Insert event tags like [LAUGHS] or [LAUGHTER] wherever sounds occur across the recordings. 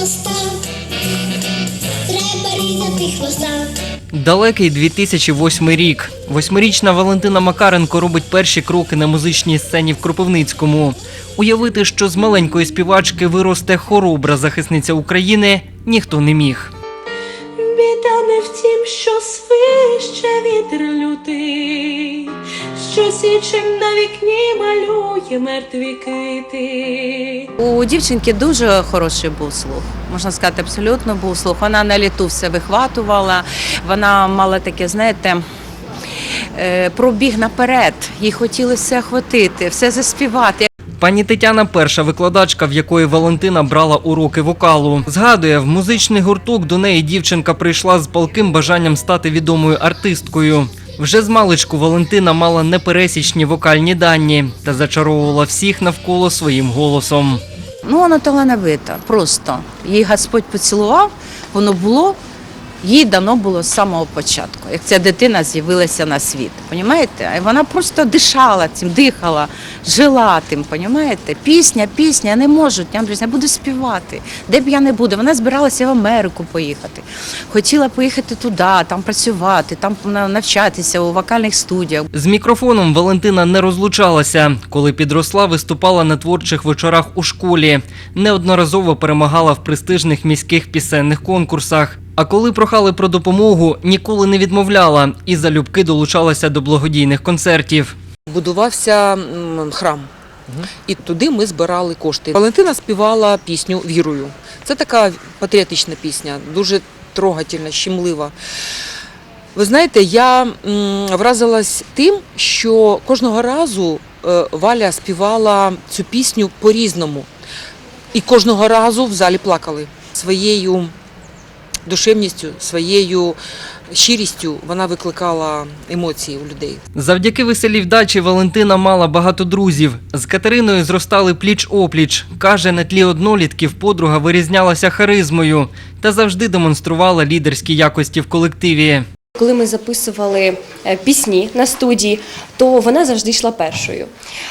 хвоста. Треба різати хвоста. Далекий 2008 рік. Восьмирічна Валентина Макаренко робить перші кроки на музичній сцені в Кропивницькому. Уявити, що з маленької співачки виросте хоробра захисниця України, ніхто не міг. В тім, що свище вітер лютий, що січень на вікні малює мертві квіти. У дівчинки дуже хороший був слух. Можна сказати, абсолютно був слух. Вона на літу все вихватувала. Вона мала таке, знаєте, е, пробіг наперед. Їй хотілося все охватити, все заспівати. Пані Тетяна перша викладачка, в якої Валентина брала уроки вокалу. Згадує, в музичний гурток до неї дівчинка прийшла з палким бажанням стати відомою артисткою. Вже з маличку Валентина мала непересічні вокальні дані та зачаровувала всіх навколо своїм голосом. Ну, вона талановита, просто. Її Господь поцілував, воно було, їй дано було з самого початку, як ця дитина з'явилася на світ. Понімаєте? І вона просто дишала цим, дихала, жила тим, понімаєте? Пісня, пісня, не можу, Тетяна Андрійовна, я буду співати. Де б я не буду. Вона збиралася в Америку поїхати. Хотіла поїхати туди, там працювати, там навчатися у вокальних студіях. З мікрофоном Валентина не розлучалася. Коли підросла, виступала на творчих вечорах у школі. Неодноразово перемагала в престижних міських пісенних конкурсах. А коли прохали про допомогу, ніколи не відмовляла і залюбки долучалася до благодійних концертів. будувався храм. І туди ми збирали кошти. Валентина співала пісню Вірую. Це така патріотична пісня, дуже трогательна, щемлива. Ви знаєте, я вразилась тим, що кожного разу е, Валя співала цю пісню по-різному. І кожного разу в залі плакали своєю душевністю, своєю щирістю вона викликала емоції у людей. Завдяки веселій вдачі Валентина мала багато друзів. З Катериною зростали пліч-опліч. Каже, на тлі однолітків подруга вирізнялася харизмою та завжди демонструвала лідерські якості в колективі. Коли ми записували е, пісні на студії, то вона завжди йшла першою.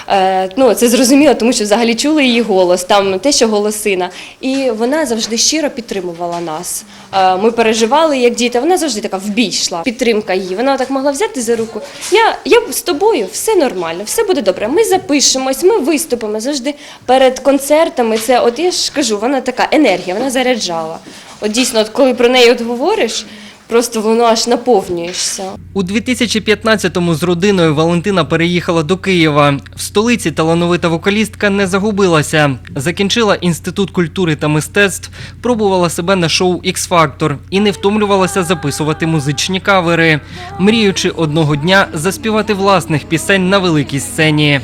Е, ну, це зрозуміло, тому що взагалі чули її голос, там те, що голосина. І вона завжди щиро підтримувала нас. Е, ми переживали як діти. Вона завжди така в бій йшла. Підтримка її. Вона так могла взяти за руку. Я, я з тобою, все нормально, все буде добре. Ми запишемось, ми виступимо завжди перед концертами. Це, от я ж кажу, вона така енергія, вона заряджала. От дійсно, от коли про неї от говориш, просто воно аж наповнюєшся. У 2015-му з родиною Валентина переїхала до Києва. В столиці талановита вокалістка не загубилася. Закінчила інститут культури та мистецтв, пробувала себе на шоу «Ікс-Фактор» і не втомлювалася записувати музичні кавери, мріючи одного дня заспівати власних пісень на великій сцені.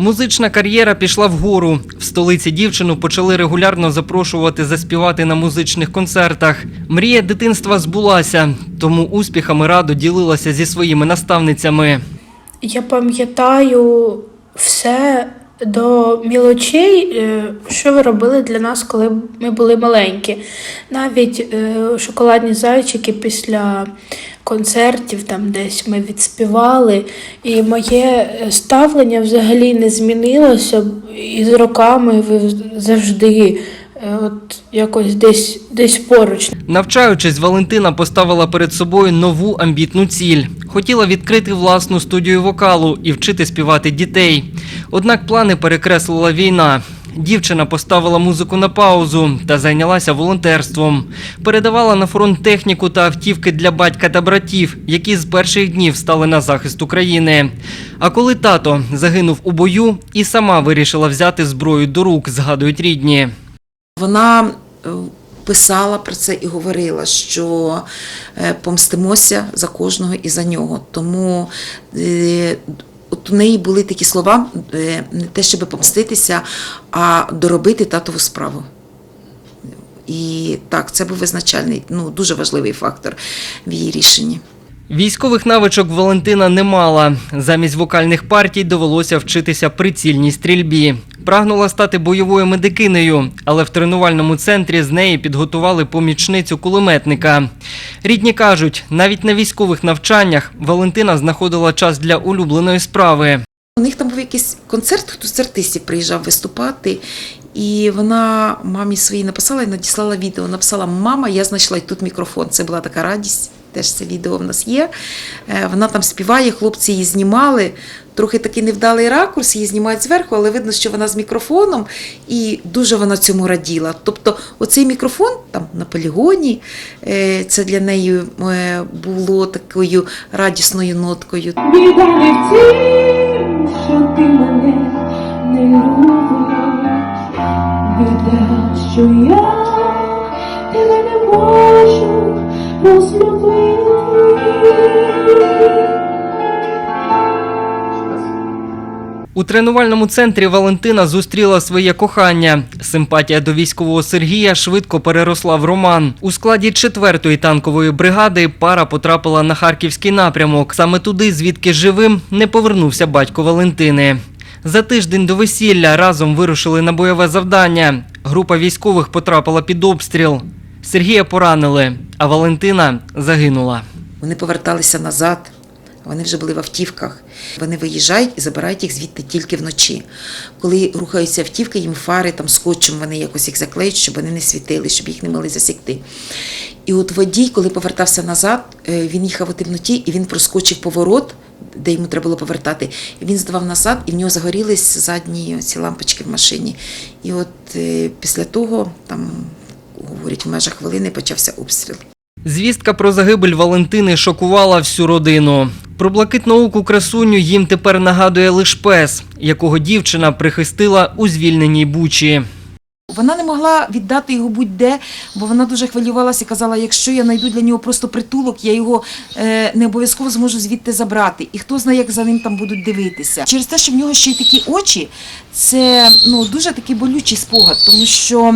Музична кар'єра пішла вгору. В столиці дівчину почали регулярно запрошувати заспівати на музичних концертах. Мрія дитинства збулася, тому успіхами радо ділилася зі своїми наставницями. Я пам'ятаю все до мілочей, е, що ви робили для нас, коли ми були маленькі. Навіть е, шоколадні зайчики після концертів, там десь ми відспівали. І моє е, ставлення взагалі не змінилося. І з роками ви завжди е, от якось десь, десь поруч. Навчаючись, Валентина поставила перед собою нову амбітну ціль. Хотіла відкрити власну студію вокалу і вчити співати дітей. Однак плани перекреслила війна. Дівчина поставила музику на паузу та зайнялася волонтерством. Передавала на фронт техніку та автівки для батька та братів, які з перших днів стали на захист України. А коли тато загинув у бою, і сама вирішила взяти зброю до рук, згадують рідні. Вона е, писала про це і говорила, що е, помстимося за кожного і за нього. Тому е, от у неї були такі слова, е, не те, щоб помститися, а доробити татову справу. І так, це був визначальний, ну дуже важливий фактор в її рішенні. Військових навичок Валентина не мала. Замість вокальних партій довелося вчитися прицільній стрільбі. Прагнула стати бойовою медикинею, але в тренувальному центрі з неї підготували помічницю кулеметника. Рідні кажуть, навіть на військових навчаннях Валентина знаходила час для улюбленої справи. У них там був якийсь концерт, хтось з артистів приїжджав виступати. І вона мамі своїй написала і надіслала відео. Написала: Мама, я знайшла тут мікрофон. Це була така радість. Теж це відео в нас є. Е, Вона там співає, хлопці її знімали. Трохи такий невдалий ракурс, її знімають зверху, але видно, що вона з мікрофоном, і дуже вона цьому раділа. Тобто, оцей мікрофон там на полігоні, е, це для неї е, було такою радісною ноткою. Біда не в тім, що ти мене не любиш. Біда, що я тебе не можу. У тренувальному центрі Валентина зустріла своє кохання. Симпатія до військового Сергія швидко переросла в роман. У складі 4-ї танкової бригади пара потрапила на харківський напрямок. Саме туди, звідки живим не повернувся батько Валентини. За тиждень до весілля разом вирушили на бойове завдання. Група військових потрапила під обстріл. Сергія поранили, а Валентина загинула. Вони поверталися назад. Вони вже були в автівках. Вони виїжджають і забирають їх звідти тільки вночі. Коли рухаються автівки, їм фари там скотчем вони якось їх заклеють, щоб вони не світили, щоб їх не могли засікти. І от водій, коли повертався назад, е, він їхав у темноті і він проскочив поворот, де йому треба було повертати. І він здавав назад, і в нього загорілись задні ці лампочки в машині. І от е, після того, там, говорять, в межах хвилини почався обстріл. Звістка про загибель Валентини шокувала всю родину. Про блакитнооку красуню їм тепер нагадує лиш пес, якого дівчина прихистила у звільненій бучі. Вона не могла віддати його будь-де, бо вона дуже хвилювалася і казала, якщо я знайду для нього просто притулок, я його е, не обов'язково зможу звідти забрати. І хто знає, як за ним там будуть дивитися. Через те, що в нього ще й такі очі, це ну, дуже такий болючий спогад, тому що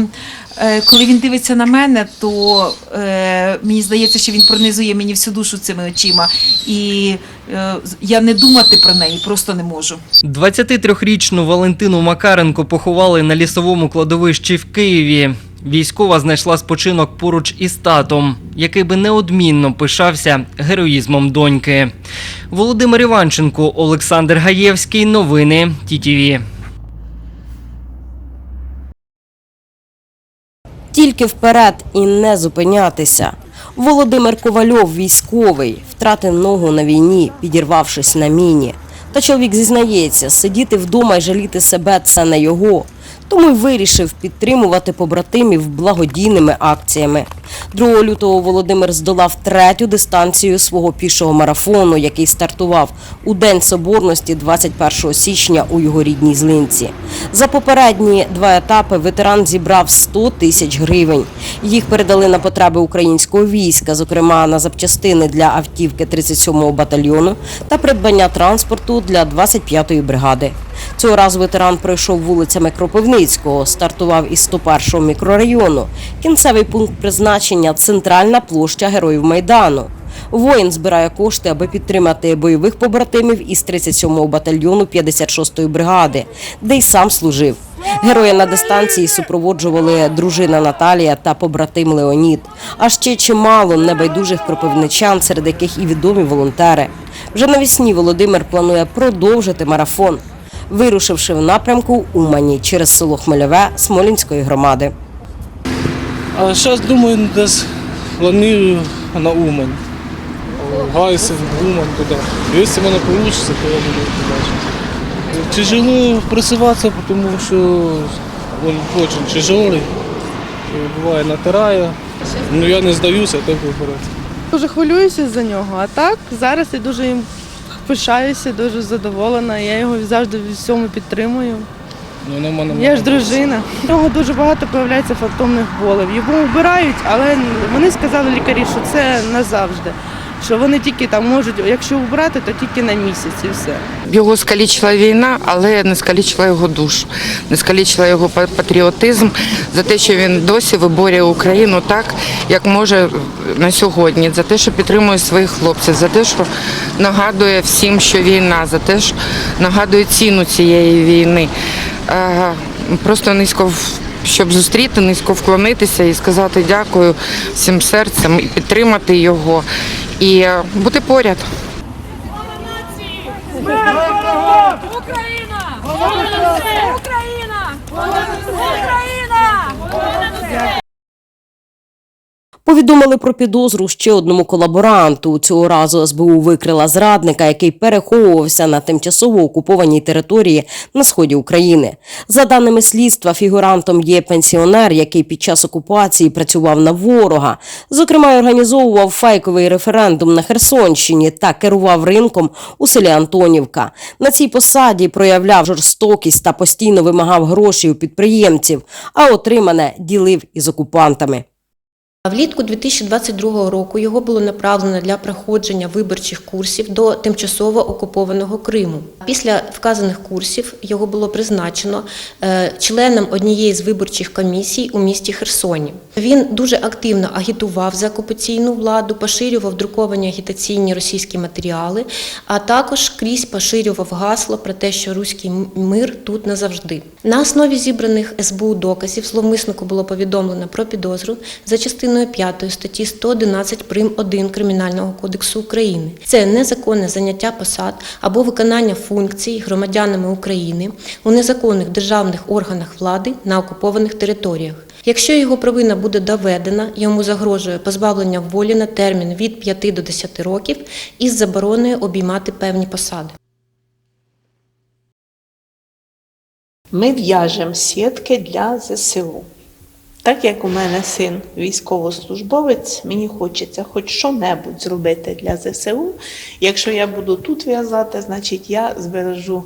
коли він дивиться на мене, то е, мені здається, що він пронизує мені всю душу цими очима. І е, я не думати про неї просто не можу. 23-річну Валентину Макаренко поховали на лісовому кладовищі в Києві. Військова знайшла спочинок поруч із татом, який би неодмінно пишався героїзмом доньки. Володимир Іванченко, Олександр Гаєвський. Новини ТІТІВІ. Тільки вперед і не зупинятися. Володимир Ковальов, військовий, втратив ногу на війні, підірвавшись на міні. Та чоловік зізнається, сидіти вдома і жаліти себе це не його. Тому й вирішив підтримувати побратимів благодійними акціями. 2 лютого Володимир здолав третю дистанцію свого пішого марафону, який стартував у День Соборності 21 січня у його рідній Злинці. За попередні два етапи ветеран зібрав 100 тисяч гривень. Їх передали на потреби українського війська, зокрема на запчастини для автівки 37-го батальйону та придбання транспорту для 25-ї бригади. Цього разу ветеран пройшов вулицями Кропивницького, стартував із 101-го мікрорайону. Кінцевий пункт призначення центральна площа Героїв Майдану. Воїн збирає кошти, аби підтримати бойових побратимів із 37-го батальйону 56-ї бригади, де й сам служив. Героя на дистанції супроводжували дружина Наталія та побратим Леонід. А ще чимало небайдужих кропивничан, серед яких і відомі волонтери. Вже навесні Володимир планує продовжити марафон, вирушивши в напрямку Умані через село Хмельове Смолінської громади. А зараз думаю, десь планую на Умань. Гайсен, Умань туди. Якщо в мене вийде, то я буду туди. Тяжело просуватися, тому що він дуже тяжелий. Буває натирає. Ну я не здаюся, так вибирати. Дуже хвилююся за нього, а так зараз я дуже їм пишаюся, дуже задоволена. Я його завжди всьому підтримую. Ну, мене Я ж дружина. У нього дуже багато появляється фантомних болів. Його вбирають, але вони сказали лікарі, що це назавжди. Що вони тільки там можуть, якщо вбрати, то тільки на місяць і все. Його скалічила війна, але не скалічила його душу, не скалічила його патріотизм за те, що він досі виборює Україну так, як може на сьогодні, за те, що підтримує своїх хлопців, за те, що нагадує всім, що війна, за те, що нагадує ціну цієї війни. просто низько щоб зустріти, низько вклонитися і сказати дякую всім серцем, і підтримати його, і бути поряд. Україна! Україна! Україна! Повідомили про підозру ще одному колаборанту. Цього разу СБУ викрила зрадника, який переховувався на тимчасово окупованій території на сході України. За даними слідства, фігурантом є пенсіонер, який під час окупації працював на ворога. Зокрема, організовував фейковий референдум на Херсонщині та керував ринком у селі Антонівка. На цій посаді проявляв жорстокість та постійно вимагав грошей у підприємців, а отримане ділив із окупантами. Влітку 2022 року його було направлено для проходження виборчих курсів до тимчасово окупованого Криму. Після вказаних курсів його було призначено е, членом однієї з виборчих комісій у місті Херсоні. Він дуже активно агітував за окупаційну владу, поширював друковані агітаційні російські матеріали, а також крізь поширював гасло про те, що руський мир тут назавжди. На основі зібраних СБУ доказів зловмиснику було повідомлено про підозру за частиною 5 статті 111 прим. 1 Кримінального кодексу України. Це незаконне заняття посад або виконання функцій громадянами України у незаконних державних органах влади на окупованих територіях. Якщо його провина буде доведена, йому загрожує позбавлення волі на термін від 5 до 10 років із забороною обіймати певні посади. Ми в'яжемо сітки для ЗСУ. Так як у мене син військовослужбовець, мені хочеться хоч що-небудь зробити для ЗСУ. Якщо я буду тут в'язати, значить я збережу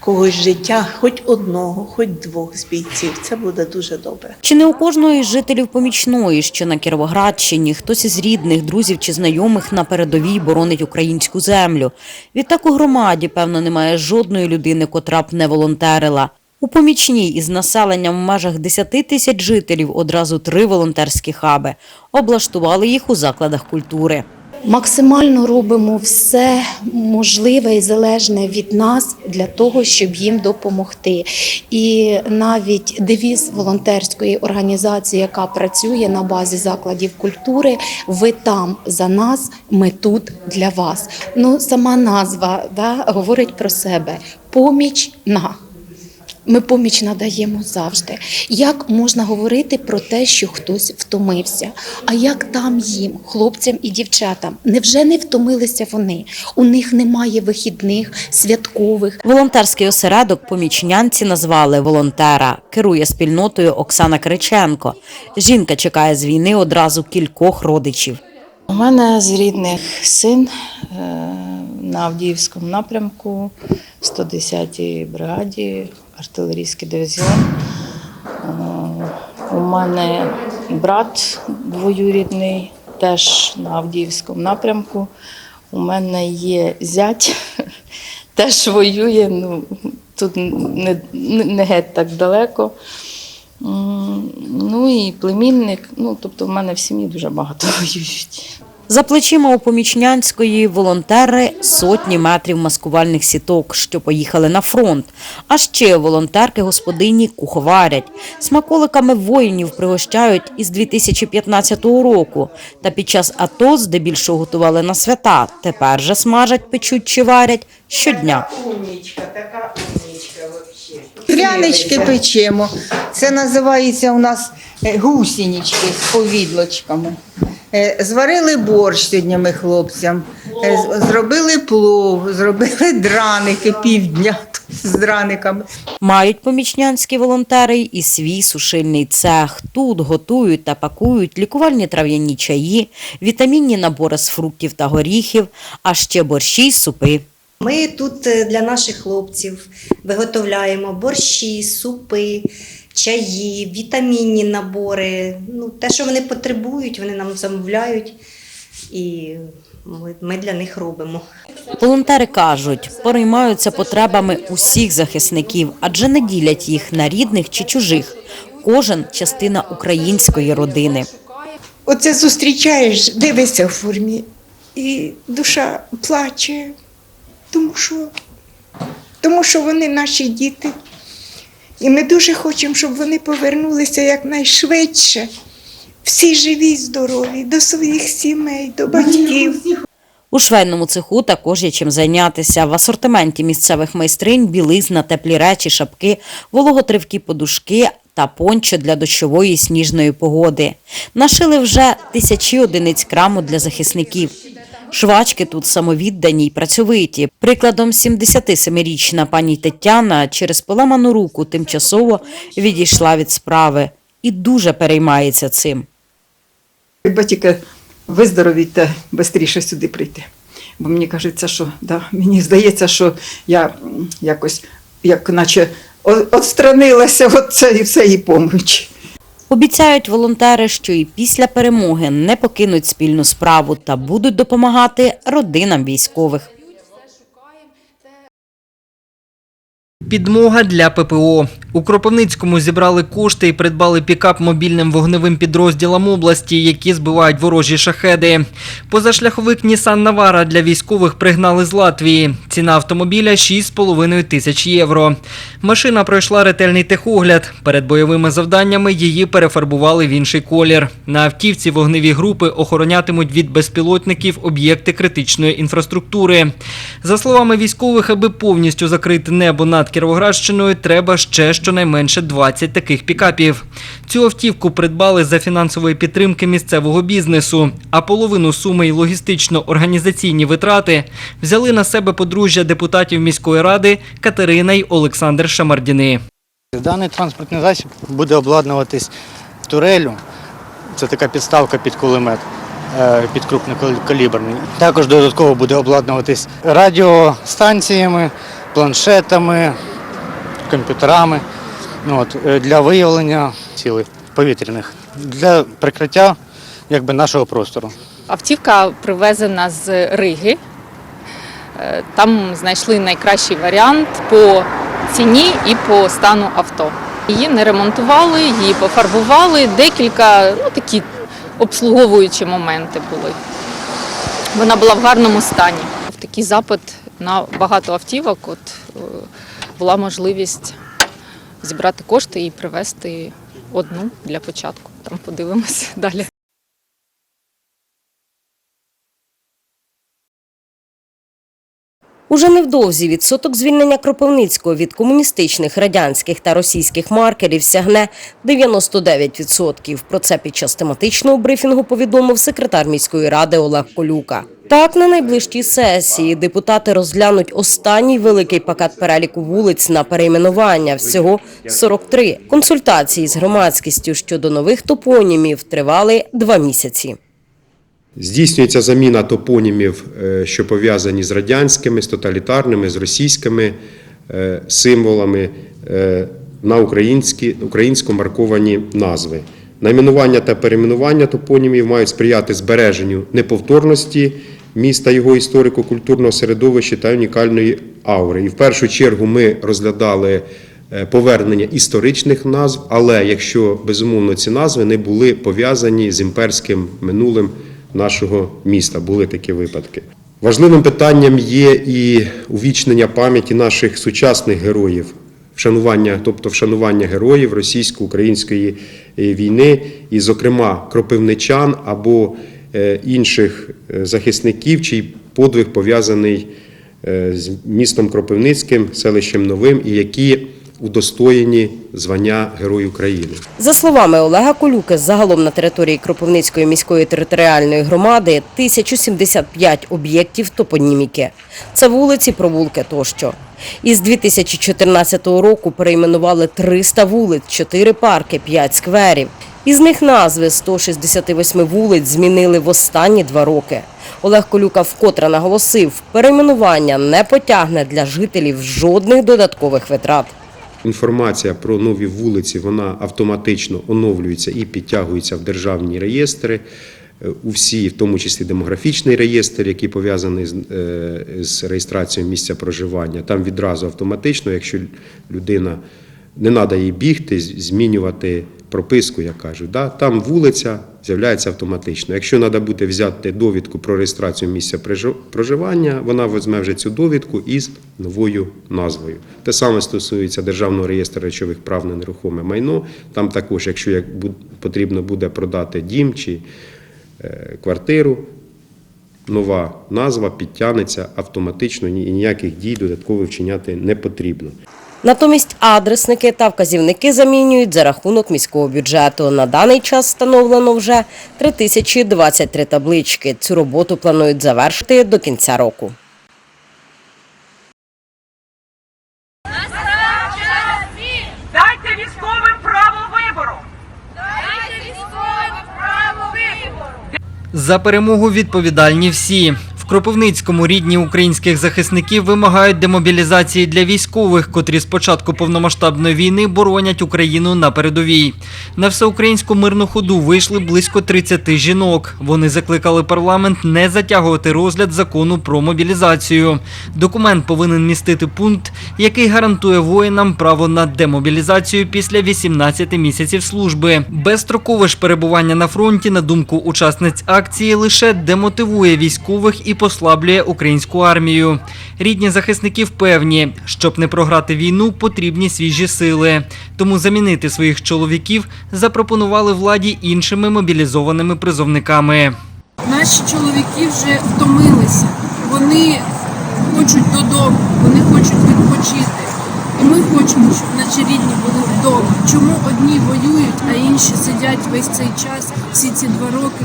когось життя, хоч одного, хоч двох з бійців. Це буде дуже добре. Чи не у кожного із жителів помічної, що на Кіровоградщині, хтось із рідних, друзів чи знайомих на передовій боронить українську землю. Відтак у громаді, певно, немає жодної людини, котра б не волонтерила. У помічній із населенням в межах 10 тисяч жителів одразу три волонтерські хаби. Облаштували їх у закладах культури. Максимально робимо все можливе і залежне від нас для того, щоб їм допомогти. І навіть девіз волонтерської організації, яка працює на базі закладів культури, ви там за нас, ми тут для вас. Ну, сама назва да, говорить про себе: поміч на. Ми поміч надаємо завжди. Як можна говорити про те, що хтось втомився? А як там їм, хлопцям і дівчатам? Невже не втомилися вони? У них немає вихідних, святкових. Волонтерський осередок помічнянці назвали волонтера. Керує спільнотою Оксана Криченко. Жінка чекає з війни одразу кількох родичів. У мене з рідних син е, на Авдіївському напрямку, 110-й бригаді, артилерійський дивізіон. Е, У мене брат двоюрідний, теж на Авдіївському напрямку. У мене є зять, [LAUGHS] теж воює. Ну, тут не, не геть так далеко. Ну і племінник. Ну, тобто в мене в сім'ї дуже багато [LAUGHS] воюють. За плечима у помічнянської волонтери сотні метрів маскувальних сіток, що поїхали на фронт. А ще волонтерки господині куховарять. Смаколиками воїнів пригощають із 2015 року. Та під час АТО здебільшого готували на свята. Тепер же смажать, печуть чи варять щодня. Умнічка, така. Прянички печемо. Це називається у нас е, гусінічки з повідлочками. Е, Зварили борщ сьогодні ми хлопцям, Е, зробили плов, зробили драники півдня з драниками. Мають помічнянські волонтери і свій сушильний цех. Тут готують та пакують лікувальні трав'яні чаї, вітамінні набори з фруктів та горіхів, а ще борщі й супи. Ми тут е, для наших хлопців виготовляємо борщі, супи, чаї, вітамінні набори. Ну, те, що вони потребують, вони нам замовляють, і ми, ми для них робимо. Волонтери кажуть, переймаються потребами усіх захисників, адже не ділять їх на рідних чи чужих. Кожен частина української родини. Оце зустрічаєш, дивишся в формі, і душа плаче, тому що, тому що вони наші діти. І ми дуже хочемо, щоб вони повернулися якнайшвидше. Всі живі, й здорові, до своїх сімей, до батьків. У швейному цеху також є чим зайнятися. В асортименті місцевих майстринь білизна, теплі речі, шапки, вологотривкі подушки та пончо для дощової і сніжної погоди. Нашили вже тисячі одиниць краму для захисників. Швачки тут самовіддані й працьовиті. Прикладом 77-річна пані Тетяна через поламану руку тимчасово відійшла від справи і дуже переймається цим. Хіба тільки виздоровіте, швидше сюди прийти. Бо мені кажеться, що да, мені здається, що я якось, як наче отстранилася від цієї помочі. Обіцяють волонтери, що і після перемоги не покинуть спільну справу та будуть допомагати родинам військових. Підмога для ППО. У Кропивницькому зібрали кошти і придбали пікап мобільним вогневим підрозділам області, які збивають ворожі шахеди. Позашляховик Нісан Навара для військових пригнали з Латвії. Ціна автомобіля 6,5 тисяч євро. Машина пройшла ретельний техогляд. Перед бойовими завданнями її перефарбували в інший колір. На автівці вогневі групи охоронятимуть від безпілотників об'єкти критичної інфраструктури. За словами військових, аби повністю закрити небо над Кіровоградщиною, треба ще щонайменше 20 таких пікапів. Цю автівку придбали за фінансової підтримки місцевого бізнесу, а половину суми й логістично-організаційні витрати взяли на себе подружжя депутатів міської ради Катерина й Олександр Шамардіни. Даний транспортний засіб буде обладнуватись турелю. Це така підставка під кулемет, е, під крупнокаліберний. Також додатково буде обладнуватись радіостанціями, планшетами, комп'ютерами ну, от, е, для виявлення цілей повітряних, для прикриття якби, нашого простору. Автівка привезена з Риги. Е, Там знайшли найкращий варіант по ціні і по стану авто. Її не ремонтували, її пофарбували. Декілька ну, такі обслуговуючі моменти були. Вона була в гарному стані. Такий запит на багато автівок от, е, була можливість зібрати кошти і привезти одну для початку. Там подивимося [LAUGHS] далі. Уже невдовзі відсоток звільнення Кропивницького від комуністичних, радянських та російських маркерів сягне 99%. Про це під час тематичного брифінгу повідомив секретар міської ради Олег Колюка. Так, на найближчій сесії депутати розглянуть останній великий пакет переліку вулиць на перейменування. Всього 43. Консультації з громадськістю щодо нових топонімів тривали два місяці. Здійснюється заміна топонімів, е, що пов'язані з радянськими, з тоталітарними, з російськими е, символами е, на українські, українсько марковані назви. Найменування та перейменування топонімів мають сприяти збереженню неповторності міста, його історико-культурного середовища та унікальної аури. І в першу чергу ми розглядали е, повернення історичних назв, але якщо безумовно ці назви не були пов'язані з імперським минулим нашого міста, були такі випадки. Важливим питанням є і увічнення пам'яті наших сучасних героїв, вшанування, тобто вшанування героїв російсько-української е, війни, і, зокрема, кропивничан або інших е, захисників, чий подвиг пов'язаний е, з містом Кропивницьким, селищем Новим, і які удостоєні звання Герой України. За словами Олега Колюки, загалом на території Кропивницької міської територіальної громади 1075 об'єктів топоніміки. Це вулиці, провулки тощо. Із 2014 року перейменували 300 вулиць, 4 парки, 5 скверів. Із них назви 168 вулиць змінили в останні два роки. Олег Колюка вкотре наголосив, перейменування не потягне для жителів жодних додаткових витрат. Інформація про нові вулиці вона автоматично оновлюється і підтягується в державні реєстри. Е, У всі, в тому числі демографічний реєстр, який пов'язаний з, е, з реєстрацією місця проживання. Там відразу автоматично, якщо людина не треба їй бігти, змінювати прописку, як кажуть. Да? Там вулиця з'являється автоматично. Якщо треба буде взяти довідку про реєстрацію місця проживання, вона візьме вже цю довідку із новою назвою. Те саме стосується Державного реєстру речових прав на нерухоме майно. Там також, якщо як потрібно буде продати дім чи е, квартиру, нова назва підтягнеться автоматично і ніяких дій додатково вчиняти не потрібно. Натомість адресники та вказівники замінюють за рахунок міського бюджету. На даний час встановлено вже 3023 таблички. Цю роботу планують завершити до кінця року. Дайте військовим право вибору! Дайте військовим право вибору! За перемогу відповідальні всі. Кропивницькому рідні українських захисників вимагають демобілізації для військових, котрі з початку повномасштабної війни боронять Україну на передовій. На всеукраїнську мирну ходу вийшли близько 30 жінок. Вони закликали парламент не затягувати розгляд закону про мобілізацію. Документ повинен містити пункт, який гарантує воїнам право на демобілізацію після 18 місяців служби. Безстрокове ж перебування на фронті, на думку учасниць акції, лише демотивує військових і послаблює українську армію. Рідні захисників певні, щоб не програти війну, потрібні свіжі сили. Тому замінити своїх чоловіків запропонували владі іншими мобілізованими призовниками. Наші чоловіки вже втомилися. Вони хочуть додому, вони хочуть відпочити. І ми хочемо, щоб наші рідні були вдома. Чому одні воюють, а інші сидять весь цей час, всі ці два роки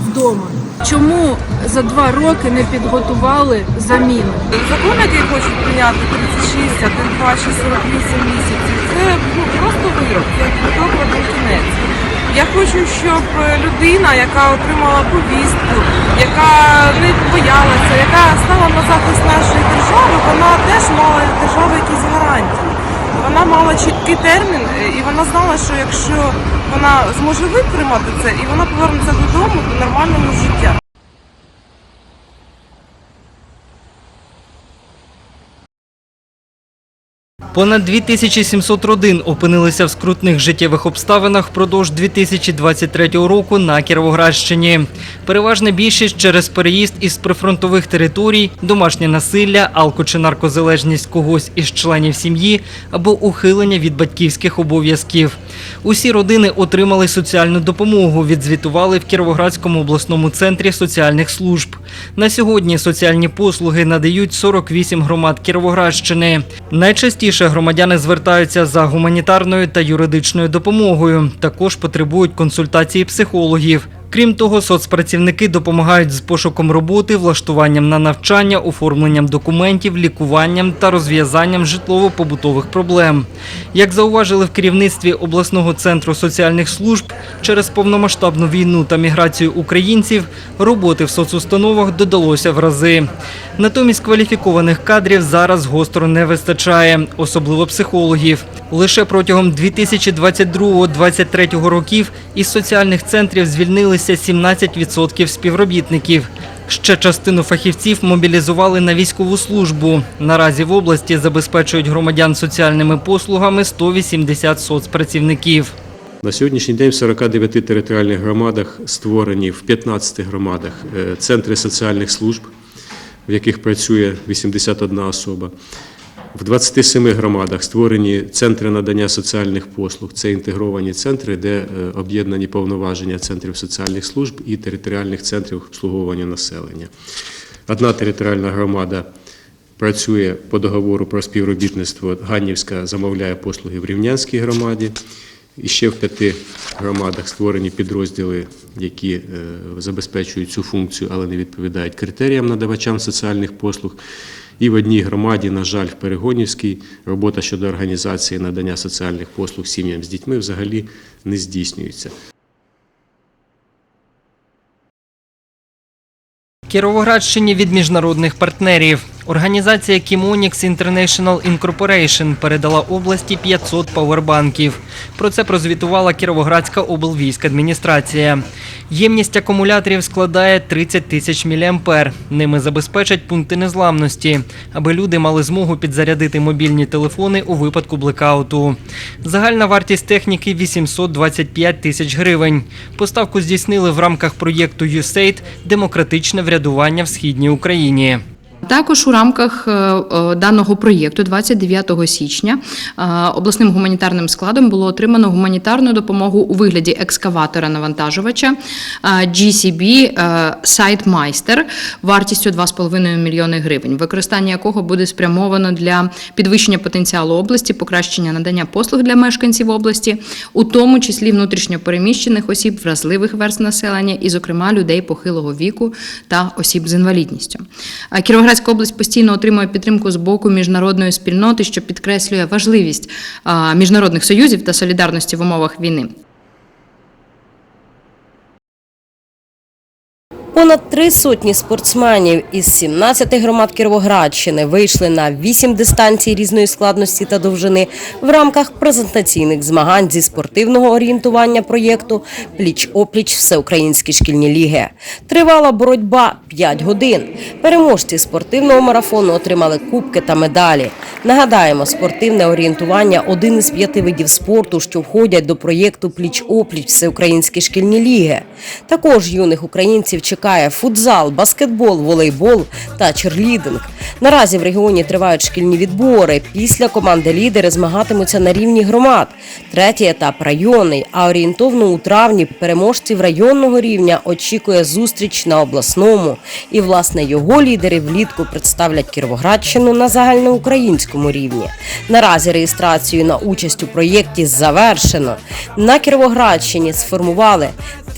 вдома? Чому за два роки не підготували заміну? Закон, який хочуть прийняти 36, а тим паче 48 місяців, це ну, просто вирок, це квиток в один кінець. Я хочу, щоб людина, яка отримала повістку, яка не боялася, яка стала на захист нашої держави, вона теж мала від держави якісь гарантії. Вона мала чіткий термін, е, і вона знала, що якщо вона зможе витримати це, і вона повернеться додому до нормального життя. Понад 2700 родин опинилися в скрутних життєвих обставинах впродовж 2023 року на Кіровоградщині. Переважна більшість через переїзд із прифронтових територій, домашнє насилля, алко чи наркозалежність когось із членів сім'ї або ухилення від батьківських обов'язків. Усі родини отримали соціальну допомогу. Відзвітували в Кіровоградському обласному центрі соціальних служб. На сьогодні соціальні послуги надають 48 громад Кіровоградщини. Найчастіше громадяни звертаються за гуманітарною та юридичною допомогою. Також потребують консультації психологів. Крім того, соцпрацівники допомагають з пошуком роботи, влаштуванням на навчання, оформленням документів, лікуванням та розв'язанням житлово-побутових проблем. Як зауважили в керівництві обласного центру соціальних служб, через повномасштабну війну та міграцію українців роботи в соцустановах додалося в рази. Натомість кваліфікованих кадрів зараз гостро не вистачає, особливо психологів. Лише протягом 2022-2023 років із соціальних центрів звільнилися 17% співробітників. Ще частину фахівців мобілізували на військову службу. Наразі в області забезпечують громадян соціальними послугами 180 соцпрацівників. На сьогоднішній день в 49 територіальних громадах створені в 15 громадах е, центри соціальних служб, в яких працює 81 особа. В 27 громадах створені центри надання соціальних послуг. Це інтегровані центри, де е, об'єднані повноваження центрів соціальних служб і територіальних центрів обслуговування населення. Одна територіальна громада працює по договору про співробітництво. Ганнівська замовляє послуги в Рівнянській громаді. І ще в п'яти громадах створені підрозділи, які е, забезпечують цю функцію, але не відповідають критеріям надавачам соціальних послуг. І в одній громаді, на жаль, в Перегонівській, робота щодо організації надання соціальних послуг сім'ям з дітьми взагалі не здійснюється. Кіровоградщині від міжнародних партнерів. Організація Kimonix International Incorporation передала області 500 павербанків. Про це прозвітувала Кіровоградська облвійськадміністрація. Ємність акумуляторів складає 30 тисяч міліампер. Ними забезпечать пункти незламності, аби люди мали змогу підзарядити мобільні телефони у випадку блекауту. Загальна вартість техніки 825 тисяч гривень. Поставку здійснили в рамках проєкту USAID Демократичне врядування в східній Україні. Також у рамках е, е, даного проєкту 29 січня е, обласним гуманітарним складом було отримано гуманітарну допомогу у вигляді екскаватора навантажувача GCB SiteMeister вартістю 2,5 мільйони гривень, використання якого буде спрямовано для підвищення потенціалу області, покращення надання послуг для мешканців області, у тому числі внутрішньо переміщених осіб, вразливих верст населення і, зокрема, людей похилого віку та осіб з інвалідністю. Е, область постійно отримує підтримку з боку міжнародної спільноти, що підкреслює важливість міжнародних союзів та солідарності в умовах війни. Понад три сотні спортсменів із 17 громад Кіровоградщини вийшли на 8 дистанцій різної складності та довжини в рамках презентаційних змагань зі спортивного орієнтування проєкту Пліч-опліч Всеукраїнські шкільні ліги. Тривала боротьба 5 годин. Переможці спортивного марафону отримали кубки та медалі. Нагадаємо, спортивне орієнтування один із п'яти видів спорту, що входять до проєкту Пліч-опліч Всеукраїнські шкільні ліги. Також юних українців чекає футзал, баскетбол, волейбол та черлідинг. Наразі в регіоні тривають шкільні відбори. Після команди лідери змагатимуться на рівні громад. Третій етап районний. А орієнтовно у травні переможців районного рівня очікує зустріч на обласному. І власне його лідери влітку представлять Кіровоградщину на загальноукраїнському рівні. Наразі реєстрацію на участь у проєкті завершено. На Кіровоградщині сформували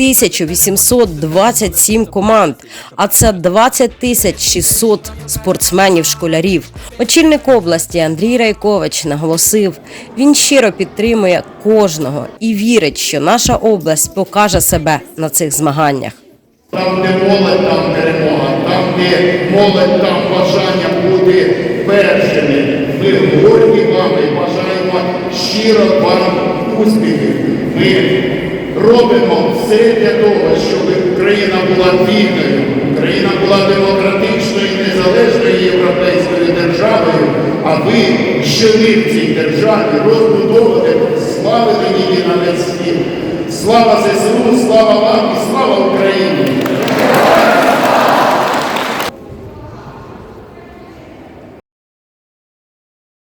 1827 команд, а це 20 тисяч 600 спортсменів-школярів. Очільник області Андрій Райкович наголосив, він щиро підтримує кожного і вірить, що наша область покаже себе на цих змаганнях. Там, де молодь, там перемога, там, де молодь, там бажання бути першими. Ми горді вами бажаємо щиро вам успіхів. Ми робимо все для того, щоб Україна була вільною, Україна була демократичною незалежною європейською державою, а ви жили в цій державі, розбудовувати, славити її на весь світ. Слава ЗСУ, слава вам і слава Україні!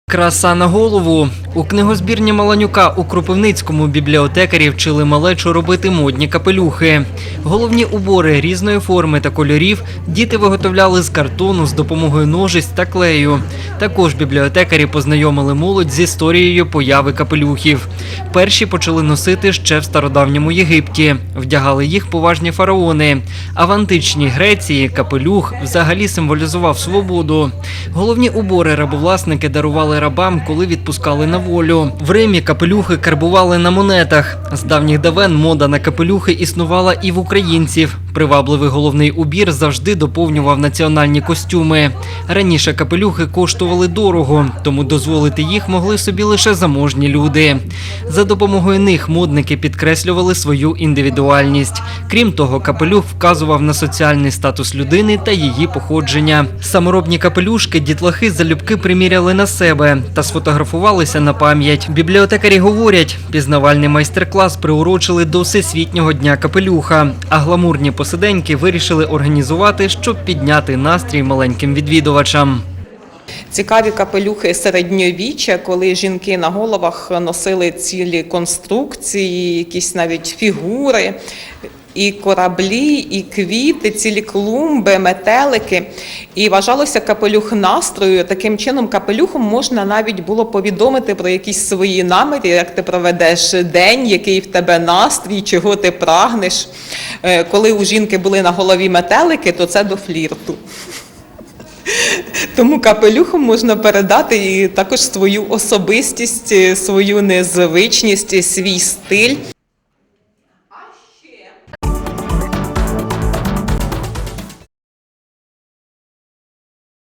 Краса на голову. У книгозбірні Маланюка у Кропивницькому бібліотекарі вчили малечу робити модні капелюхи. Головні убори різної форми та кольорів діти виготовляли з картону з допомогою ножиць та клею. Також бібліотекарі познайомили молодь з історією появи капелюхів. Перші почали носити ще в стародавньому Єгипті. Вдягали їх поважні фараони. А в античній Греції капелюх взагалі символізував свободу. Головні убори рабовласники дарували рабам, коли відпускали на волю. В Римі капелюхи карбували на монетах. З давніх давен мода на капелюхи існувала і в українців. Привабливий головний убір завжди доповнював національні костюми. Раніше капелюхи коштували дорого, тому дозволити їх могли собі лише заможні люди. За допомогою них модники підкреслювали свою індивідуальність. Крім того, капелюх вказував на соціальний статус людини та її походження. Саморобні капелюшки дітлахи залюбки приміряли на себе та сфотографувалися на пам'ять. Бібліотекарі говорять, пізнавальний майстер-клас приурочили до Всесвітнього дня капелюха, а гламурні посиденьки вирішили організувати, щоб підняти настрій маленьким відвідувачам. Цікаві капелюхи середньовіччя, коли жінки на головах носили цілі конструкції, якісь навіть фігури, і кораблі, і квіти, цілі клумби, метелики. І вважалося капелюх настрою. Таким чином, капелюхом можна навіть було повідомити про якісь свої наміри, як ти проведеш день, який в тебе настрій, чого ти прагнеш. Е, Коли у жінки були на голові метелики, то це до флірту. [LAUGHS] Тому капелюхом можна передати і також свою особистість, свою незвичність, свій стиль.